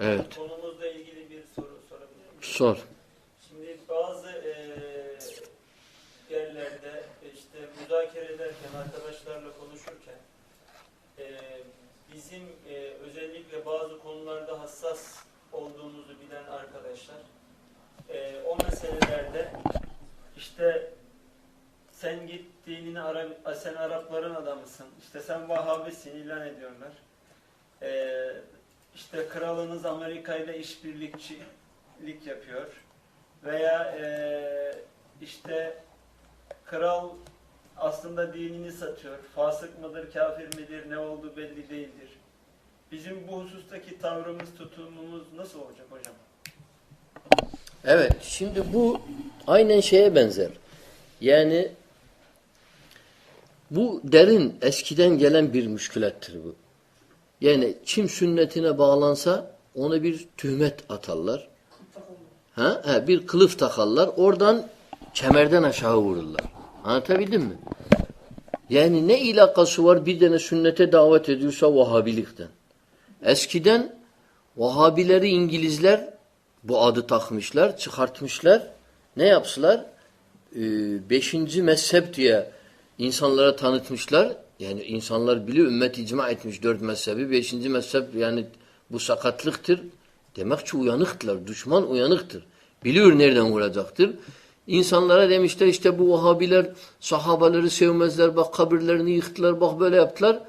Evet. Konumuzla ilgili bir soru sorabilir miyim? Sor. Şimdi bazı e, yerlerde işte müzakere ederken, arkadaşlarla konuşurken e, bizim e, özellikle bazı konularda hassas olduğumuzu bilen arkadaşlar e, o meselelerde işte sen git dinini Ara- sen Arapların adamısın, işte sen Vahabisin ilan ediyorlar. E, işte kralınız Amerika ile işbirlikçilik yapıyor veya eee, işte kral aslında dinini satıyor. Fasık mıdır, kafir midir, ne olduğu belli değildir. Bizim bu husustaki tavrımız, tutumumuz nasıl olacak hocam? Evet, şimdi bu aynen şeye benzer. Yani bu derin, eskiden gelen bir müşkülettir bu. Yani kim sünnetine bağlansa ona bir tühmet atarlar. Ha? ha bir kılıf takarlar. Oradan kemerden aşağı vururlar. Anlatabildim mi? Yani ne ilakası var bir tane sünnete davet ediyorsa Vahabilikten. Eskiden Vahabileri İngilizler bu adı takmışlar, çıkartmışlar. Ne yapsılar? Ee, beşinci mezhep diye insanlara tanıtmışlar. Yani insanlar biliyor, ümmet icma etmiş dört mezhebi. Beşinci mezhep yani bu sakatlıktır. Demek ki uyanıktılar. Düşman uyanıktır. Biliyor nereden vuracaktır. İnsanlara demişler işte bu Vahabiler sahabaları sevmezler. Bak kabirlerini yıktılar. Bak böyle yaptılar.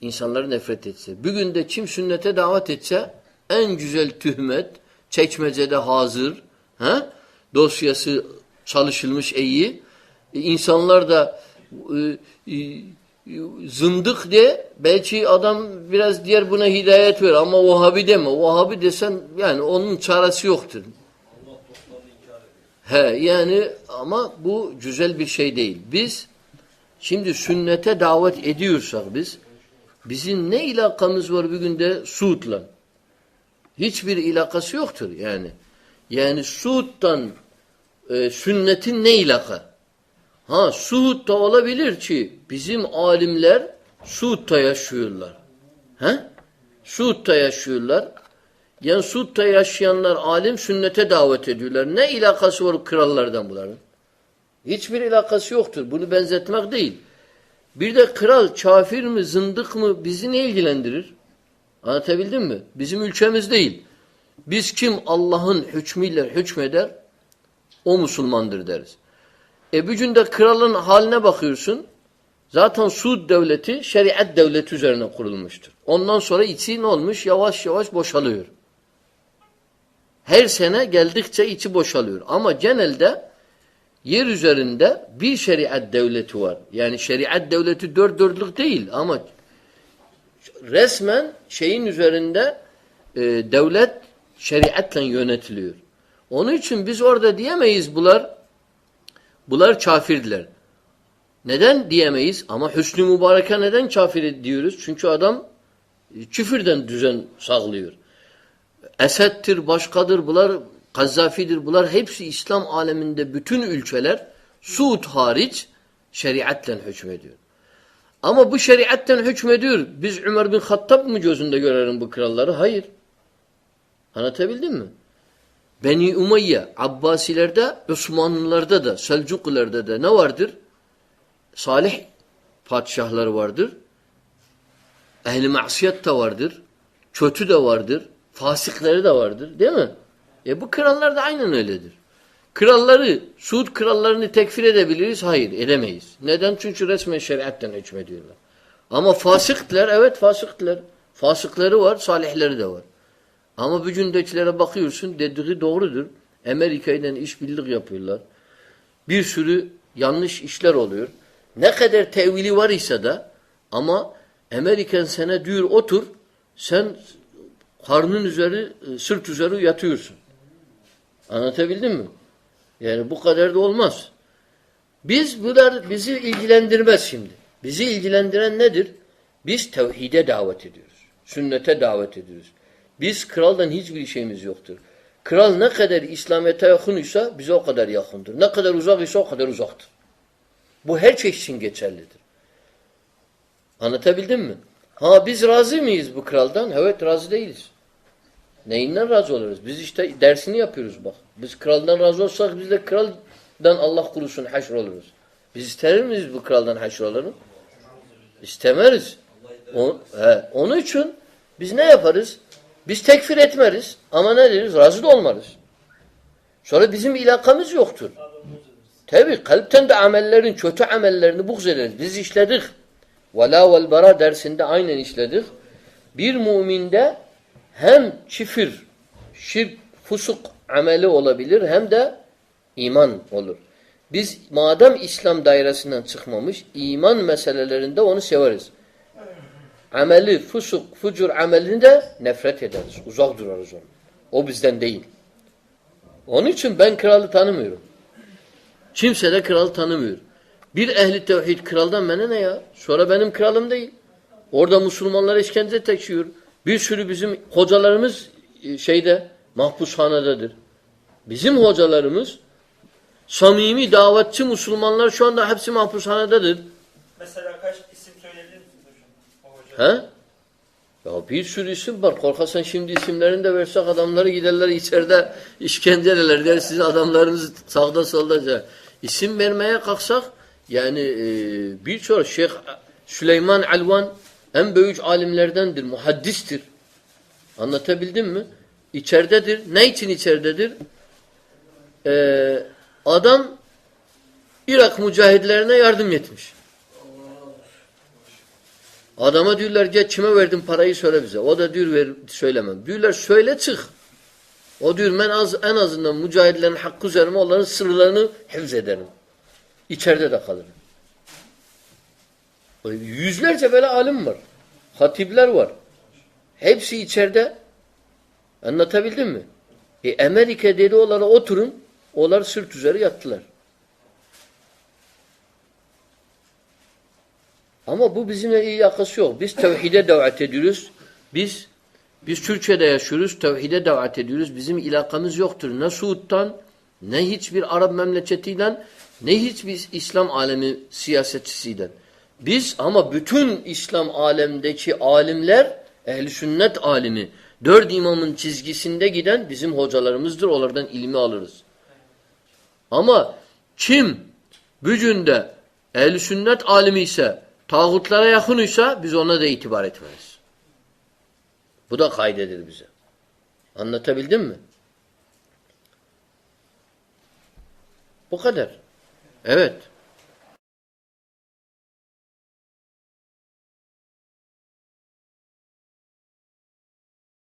İnsanları nefret etse. Bugün de kim sünnete davet etse en güzel tühmet çekmecede hazır. He? Dosyası çalışılmış iyi. E, İnsanlar da e, e, zındık de belki adam biraz diğer buna hidayet ver ama Vahabi deme. Vahabi desen yani onun çaresi yoktur. He yani ama bu güzel bir şey değil. Biz şimdi sünnete davet ediyorsak biz bizim ne ilakamız var bugün de Suud'la? Hiçbir ilakası yoktur yani. Yani Suud'dan e, sünnetin ne ilaka? Ha Suud'da olabilir ki bizim alimler Suud'da yaşıyorlar. He? Suud'da yaşıyorlar. Yani Suud'da yaşayanlar alim sünnete davet ediyorlar. Ne ilakası var krallardan bunların? Hiçbir ilakası yoktur. Bunu benzetmek değil. Bir de kral kafir mi, zındık mı bizi ne ilgilendirir? Anlatabildim mi? Bizim ülkemiz değil. Biz kim Allah'ın hükmüyle hükmeder o Müslümandır deriz. E bugün de kralın haline bakıyorsun. Zaten Suud devleti şeriat devleti üzerine kurulmuştur. Ondan sonra içi ne olmuş? Yavaş yavaş boşalıyor. Her sene geldikçe içi boşalıyor. Ama genelde yer üzerinde bir şeriat devleti var. Yani şeriat devleti dört dörtlük değil ama resmen şeyin üzerinde e, devlet şeriatla yönetiliyor. Onun için biz orada diyemeyiz bunlar bunlar kafirdiler. Neden diyemeyiz? Ama Hüsnü Mübarek'e neden kafir diyoruz? Çünkü adam e, küfürden düzen sağlıyor. Esed'tir, başkadır, bunlar Kazzafi'dir. Bunlar hepsi İslam aleminde bütün ülkeler Suud hariç şeriatla hükmediyor. Ama bu şeriatten hükmediyor. Biz Ömer bin Hattab mı gözünde görelim bu kralları? Hayır. Anlatabildim mi? Beni Umayye, Abbasilerde, Osmanlılarda da, Selçuklularda da ne vardır? Salih padişahlar vardır. Ehli masiyet de vardır. Kötü de vardır. Fasikleri de vardır. Değil mi? E bu krallar da aynen öyledir. Kralları, Suud krallarını tekfir edebiliriz. Hayır edemeyiz. Neden? Çünkü resmen şeriatten hükmediyorlar. Ama fasıklar, evet fasıklar. Fasıkları var, salihleri de var. Ama bugündekilere bakıyorsun dediği doğrudur. Amerika ile işbirlik yapıyorlar. Bir sürü yanlış işler oluyor. Ne kadar tevili var ise de ama Amerikan sana diyor otur sen karnın üzeri sırt üzeri yatıyorsun. Anlatabildim mi? Yani bu kadar da olmaz. Biz bunlar bizi ilgilendirmez şimdi. Bizi ilgilendiren nedir? Biz tevhide davet ediyoruz. Sünnete davet ediyoruz. Biz kraldan hiçbir şeyimiz yoktur. Kral ne kadar İslamiyet'e yakınıysa bize o kadar yakındır. Ne kadar uzak ise o kadar uzaktır. Bu her şey için geçerlidir. Anlatabildim mi? Ha biz razı mıyız bu kraldan? Evet razı değiliz. Neyinden razı oluruz? Biz işte dersini yapıyoruz bak. Biz kraldan razı olsak biz de kraldan Allah kurusun haşr oluruz. Biz ister miyiz bu kraldan haşr olalım? İstemeriz. O, he, onun için biz ne yaparız? Biz tekfir etmeriz ama ne deriz? Razı da olmarız. Sonra bizim ilakamız yoktur. Tabi kalpten de amellerin, kötü amellerini buğz ederiz. Biz işledik. Vela vel bara dersinde aynen işledik. Bir müminde hem çifir, şirk, fusuk ameli olabilir hem de iman olur. Biz madem İslam dairesinden çıkmamış, iman meselelerinde onu severiz. Ameli, fusuk, fucur amelini de nefret ederiz. Uzak durarız onu. O bizden değil. Onun için ben kralı tanımıyorum. Kimse de kralı tanımıyor. Bir ehli tevhid kraldan bana ne ya? Sonra benim kralım değil. Orada Müslümanlar işkence çekiyor. Bir sürü bizim hocalarımız e, şeyde mahpushanededir. Bizim hocalarımız samimi davetçi Müslümanlar şu anda hepsi mahpushanededir. Mesela kaç isim söyleyebilir misiniz hocam? O hoca. He? Ya bir sürü isim var. Korkarsan şimdi isimlerini de versek adamları giderler içeride işkence ederler. Der sizin adamlarınız sağda solda. İsim vermeye kalksak yani e, birçok Şeyh Süleyman Alvan en büyük alimlerdendir. Muhaddistir. Anlatabildim mi? İçeridedir. Ne için içeridedir? Ee, adam Irak mücahidlerine yardım etmiş. Adama diyorlar gel kime verdin parayı söyle bize. O da diyor ver, söylemem. Diyorlar söyle çık. O diyor ben az, en azından mücahitlerin hakkı üzerime onların sırlarını hifz ederim. İçeride de kalırım. Yüzlerce böyle alim var. Hatipler var. Hepsi içeride. Anlatabildim mi? E Amerika dedi onlara oturun. Onlar sırt üzeri yattılar. Ama bu bizimle iyi alakası yok. Biz tevhide davet ediyoruz. Biz biz Türkiye'de yaşıyoruz. Tevhide davet ediyoruz. Bizim ilakamız yoktur. Ne Suud'dan ne hiçbir Arap memleketiyle ne hiçbir İslam alemi siyasetçisiyle. Biz ama bütün İslam alemdeki alimler ehli sünnet alimi dört imamın çizgisinde giden bizim hocalarımızdır. Onlardan ilmi alırız. Ama kim gücünde ehl sünnet alimi ise tağutlara yakın ise biz ona da itibar etmeyiz. Bu da kaydedir bize. Anlatabildim mi? Bu kadar. Evet.